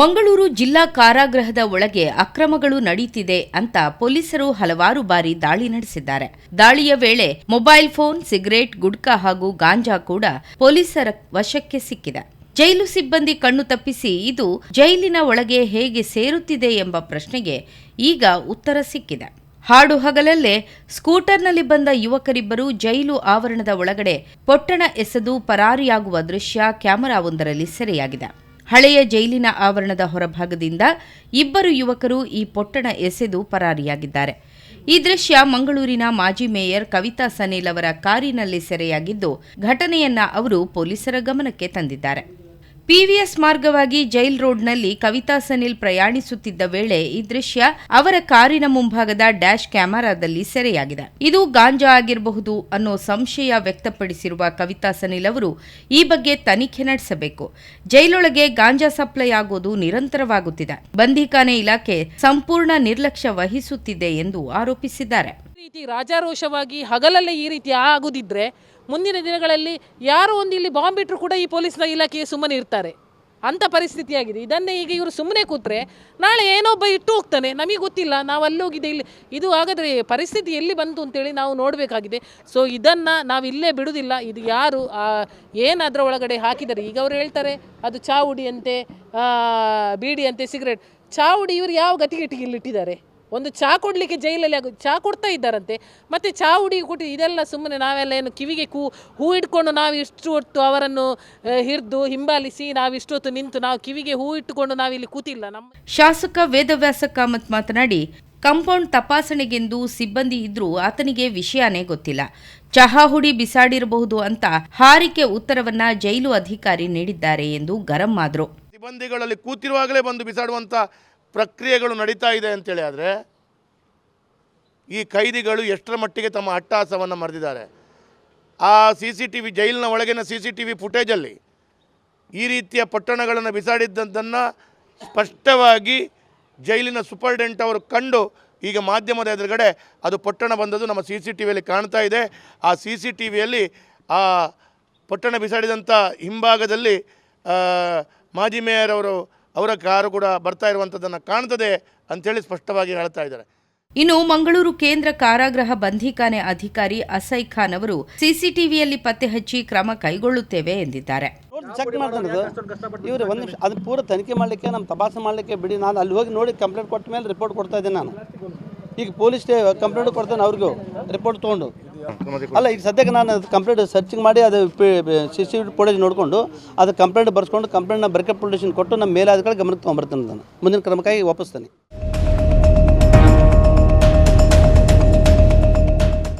ಮಂಗಳೂರು ಜಿಲ್ಲಾ ಕಾರಾಗೃಹದ ಒಳಗೆ ಅಕ್ರಮಗಳು ನಡೆಯುತ್ತಿದೆ ಅಂತ ಪೊಲೀಸರು ಹಲವಾರು ಬಾರಿ ದಾಳಿ ನಡೆಸಿದ್ದಾರೆ. ದಾಳಿಯ ವೇಳೆ ಮೊಬೈಲ್ ಫೋನ್, ಸಿಗರೇಟ್, ಗುಡ್ಕಾ ಹಾಗೂ ಗಾಂಜಾ ಕೂಡ ಪೊಲೀಸರ ವಶಕ್ಕೆ ಸಿಕ್ಕಿದೆ. ಜೈಲು ಸಿಬ್ಬಂದಿ ಕಣ್ಣು ತಪ್ಪಿಸಿ ಇದು ಜೈಲಿನ ಒಳಗೆ ಹೇಗೆ ಸೇರುತ್ತಿದೆ ಎಂಬ ಪ್ರಶ್ನೆಗೆ ಈಗ ಉತ್ತರ ಸಿಕ್ಕಿದೆ. ಹಾಡು ಹಗಲಲ್ಲೇ ಸ್ಕೂಟರ್ನಲ್ಲಿ ಬಂದ ಯುವಕರಿಬ್ಬರು ಜೈಲು ಆವರಣದ ಒಳಗಡೆ ಪೊಟ್ಟಣ ಎಸೆದು ಪರಾರಿಯಾಗುವ ದೃಶ್ಯ ಕ್ಯಾಮೆರಾವೊಂದರಲ್ಲಿ ಸೆರೆಯಾಗಿದೆ. ಹಳೆಯ ಜೈಲಿನ ಆವರಣದ ಹೊರಭಾಗದಿಂದ ಇಬ್ಬರು ಯುವಕರು ಈ ಪೊಟ್ಟಣ ಎಸೆದು ಪರಾರಿಯಾಗಿದ್ದಾರೆ. ಈ ದೃಶ್ಯ ಮಂಗಳೂರಿನ ಮಾಜಿ ಮೇಯರ್ ಕವಿತಾ ಸನೇಲ್ ಅವರ ಕಾರಿನಲ್ಲಿ ಸೆರೆಯಾಗಿದ್ದು, ಘಟನೆಯನ್ನ ಅವರು ಪೊಲೀಸರ ಗಮನಕ್ಕೆ ತಂದಿದ್ದಾರೆ. ಪಿವಿಎಸ್ ಮಾರ್ಗವಾಗಿ ಜೈಲ್ ರೋಡ್ನಲ್ಲಿ ಕವಿತಾ ಸನಿಲ್ ಪ್ರಯಾಣಿಸುತ್ತಿದ್ದ ವೇಳೆ ಈ ದೃಶ್ಯ ಅವರ ಕಾರಿನ ಮುಂಭಾಗದ ಡ್ಯಾಶ್ ಕ್ಯಾಮೆರಾದಲ್ಲಿ ಸೆರೆಯಾಗಿದೆ. ಇದು ಗಾಂಜಾ ಆಗಿರಬಹುದು ಅನ್ನೋ ಸಂಶಯ ವ್ಯಕ್ತಪಡಿಸಿರುವ ಕವಿತಾ ಸನಿಲ್ ಅವರು ಈ ಬಗ್ಗೆ ತನಿಖೆ ನಡೆಸಬೇಕು. ಜೈಲೊಳಗೆ ಗಾಂಜಾ ಸಪ್ಲೈ ಆಗೋದು ನಿರಂತರವಾಗುತ್ತಿದೆ. ಬಂಧಿಖಾನೆ ಇಲಾಖೆ ಸಂಪೂರ್ಣ ನಿರ್ಲಕ್ಷ್ಯ ವಹಿಸುತ್ತಿದೆ ಎಂದು ಆರೋಪಿಸಿದ್ದಾರೆ. ರೀತಿ ರಾಜಾರೋಷವಾಗಿ ಹಗಲಲ್ಲೇ ಈ ರೀತಿ ಆಗುದಿದ್ರೆ ಮುಂದಿನ ದಿನಗಳಲ್ಲಿ ಯಾರೋ ಒಂದು ಇಲ್ಲಿ ಬಾಂಬ್ ಇಟ್ಟರು ಕೂಡ ಈ ಪೊಲೀಸ್ನ ಇಲಾಖೆಗೆ ಸುಮ್ಮನೆ ಇರ್ತಾರೆ. ಅಂಥ ಪರಿಸ್ಥಿತಿಯಾಗಿದೆ. ಇದನ್ನೇ ಈಗ ಇವರು ಸುಮ್ಮನೆ ಕೂತ್ರೆ ನಾಳೆ ಏನೊಬ್ಬ ಇಟ್ಟು ಹೋಗ್ತಾನೆ. ನಮಗೆ ಗೊತ್ತಿಲ್ಲ. ನಾವು ಅಲ್ಲಿ ಹೋಗಿದೆ ಇಲ್ಲಿ ಇದು ಆಗದ್ರೆ ಪರಿಸ್ಥಿತಿ ಎಲ್ಲಿ ಬಂತು ಅಂತೇಳಿ ನಾವು ನೋಡಬೇಕಾಗಿದೆ. ಸೊ ಇದನ್ನು ನಾವು ಇಲ್ಲೇ ಬಿಡುವುದಿಲ್ಲ ಇದು ಯಾರು? ಏನು ಅದರ ಒಳಗಡೆ ಹಾಕಿದ್ದಾರೆ? ಈಗ ಅವರು ಹೇಳ್ತಾರೆ, ಅದು ಚಾವುಡಿ ಅಂತೆ ಬೀಡಿ ಅಂತೆ ಸಿಗರೇಟ್. ಚಾವುಡಿ ಇವರು ಯಾವ ಇಲ್ಲಿ ಇಲ್ಲಿಟ್ಟಿದ್ದಾರೆ ಒಂದು ಚಹಾ ಕೊಡಲಿಕ್ಕೆ ಜೈಲಲ್ಲಿ ಆಗೋದು ಚಹಾ ಕೊಡ್ತಾ ಇದ್ದಾರಂತೆ. ಮತ್ತೆ ಚಹಾ ಹುಡಿ ಕೊಟ್ಟು ಇದೆಲ್ಲ ಸುಮ್ಮನೆ ನಾವೆಲ್ಲ ಏನು ಕಿವಿಗೆ ಕೂ ಹೂ ಇಟ್ಕೊಂಡು ನಾವು ಇಷ್ಟು ಹೊತ್ತು ಅವರನ್ನು ಹಿರಿದು ಹಿಂಬಾಲಿಸಿ ನಾವು ಇಷ್ಟೊತ್ತು ನಿಂತು ನಾವು ಕಿವಿಗೆ ಹೂ ಇಟ್ಟುಕೊಂಡು ನಾವಿಲ್ಲಿ ಕೂತಿಲ್ಲ. ನಮ್ಮ ಶಾಸಕ ವೇದವ್ಯಾಸ ಕಾಮತ್ ಮಾತನಾಡಿ ಕಂಪೌಂಡ್ ತಪಾಸಣೆಗೆಂದು ಸಿಬ್ಬಂದಿ ಇದ್ರೂ ಆತನಿಗೆ ವಿಷಯನೇ ಗೊತ್ತಿಲ್ಲ. ಚಹಾ ಹುಡಿ ಬಿಸಾಡಿರಬಹುದು ಅಂತ ಹಾರಿಕೆ ಉತ್ತರವನ್ನ ಜೈಲು ಅಧಿಕಾರಿ ನೀಡಿದ್ದಾರೆ ಎಂದು ಗರಂ ಆದರು. ಸಿಬ್ಬಂದಿಗಳಲ್ಲಿ ಕೂತಿರುವಾಗಲೇ ಬಂದು ಬಿಸಾಡುವಂಥ ಪ್ರಕ್ರಿಯೆಗಳು ನಡೀತಾ ಇದೆ ಅಂತೇಳಿ ಆದರೆ ಈ ಕೈದಿಗಳು ಎಷ್ಟರ ಮಟ್ಟಿಗೆ ತಮ್ಮ ಅಟ್ಟಹಾಸವನ್ನು ಮರೆದಿದ್ದಾರೆ. ಆ ಸಿ ಸಿ ಟಿ ವಿ ಜೈಲಿನ ಒಳಗಿನ ಸಿ ಸಿ ಟಿ ವಿ ಫುಟೇಜಲ್ಲಿ ಈ ರೀತಿಯ ಪಟ್ಟಣಗಳನ್ನು ಬಿಸಾಡಿದ್ದನ್ನು ಸ್ಪಷ್ಟವಾಗಿ ಜೈಲಿನ ಸೂಪರ್ಡೆಂಟ್ ಅವರು ಕಂಡು ಈಗ ಮಾಧ್ಯಮದ ಎದುರುಗಡೆ ಅದು ಪೊಟ್ಟಣ ಬಂದದ್ದು ನಮ್ಮ ಸಿ ಸಿ ಟಿ ವಿಯಲ್ಲಿ ಕಾಣ್ತಾ ಇದೆ. ಆ ಸಿ ಸಿ ಟಿ ವಿಯಲ್ಲಿ ಆ ಪೊಟ್ಟಣ ಬಿಸಾಡಿದಂಥ ಹಿಂಭಾಗದಲ್ಲಿ ಮಾಜಿ ಮೇಯರ್ ಅವರು ಅವರ ಕಾರು ಕೂಡ ಬರ್ತಾ ಇರುವಂಥದ್ದನ್ನು ಕಾಣ್ತದೆ ಅಂಥೇಳಿ ಸ್ಪಷ್ಟವಾಗಿ ಹೇಳ್ತಾ ಇದ್ದಾರೆ. ಇನ್ನು ಮಂಗಳೂರು ಕೇಂದ್ರ ಕಾರಾಗೃಹ ಬಂಧಿಖಾನೆ ಅಧಿಕಾರಿ ಅಸೈ ಖಾನ್ ಅವರು ಸಿಸಿಟಿವಿಯಲ್ಲಿ ಪತ್ತೆ ಹಚ್ಚಿ ಕ್ರಮ ಕೈಗೊಳ್ಳುತ್ತೇವೆ ಎಂದಿದ್ದಾರೆ. ಚೆಕ್ ಮಾಡ್ತಾನೆ ಇವ್ರು ಒಂದು ನಿಮಿಷ ಅದು ಪೂರ ತನಿಖೆ ಮಾಡಲಿಕ್ಕೆ ನಮ್ಮ ತಪಾಸಣೆ ಮಾಡಲಿಕ್ಕೆ ಬಿಡಿ. ನಾನು ಅಲ್ಲಿ ಹೋಗಿ ನೋಡಿ ಕಂಪ್ಲೇಂಟ್ ಕೊಟ್ಟ ಮೇಲೆ ರಿಪೋರ್ಟ್ ಕೊಡ್ತಾ ಇದ್ದೀನಿ ನಾನು. ಈಗ ಪೊಲೀಸ್ ಕಂಪ್ಲೇಂಟ್ ಕೊಡ್ತೇನೆ ಅವ್ರಿಗೂ ರಿಪೋರ್ಟ್ ತೊಗೊಂಡು. ಅಲ್ಲ, ಈಗ ಸದ್ಯಕ್ಕೆ ನಾನು ಅದು ಕಂಪ್ಲೇಂಟ್ ಸರ್ಚಿಂಗ್ ಮಾಡಿ ಅದು ಸಿ ಸಿ ಪೊಲೀಸ್ ನೋಡಿಕೊಂಡು, ಅದು ಕಂಪ್ಲೇಂಟ್ ಬರ್ಸ್ಕೊಂಡು ಕಂಪ್ಲೇಂಟ್ನ ಬ್ರೇಕಪ್ ಪೊಲೀಷನ್ ಕೊಟ್ಟು ನಮ್ಮ ಮೇಲಾಧಿಕಾರಿ ಗಮನಕ್ಕೆ ತೊಗೊಂಬರ್ತೇನೆ ನಾನು. ಮುಂದಿನ ಕ್ರಮಕ್ಕಾಗಿ ವಾಪಸ್ತಾನೆ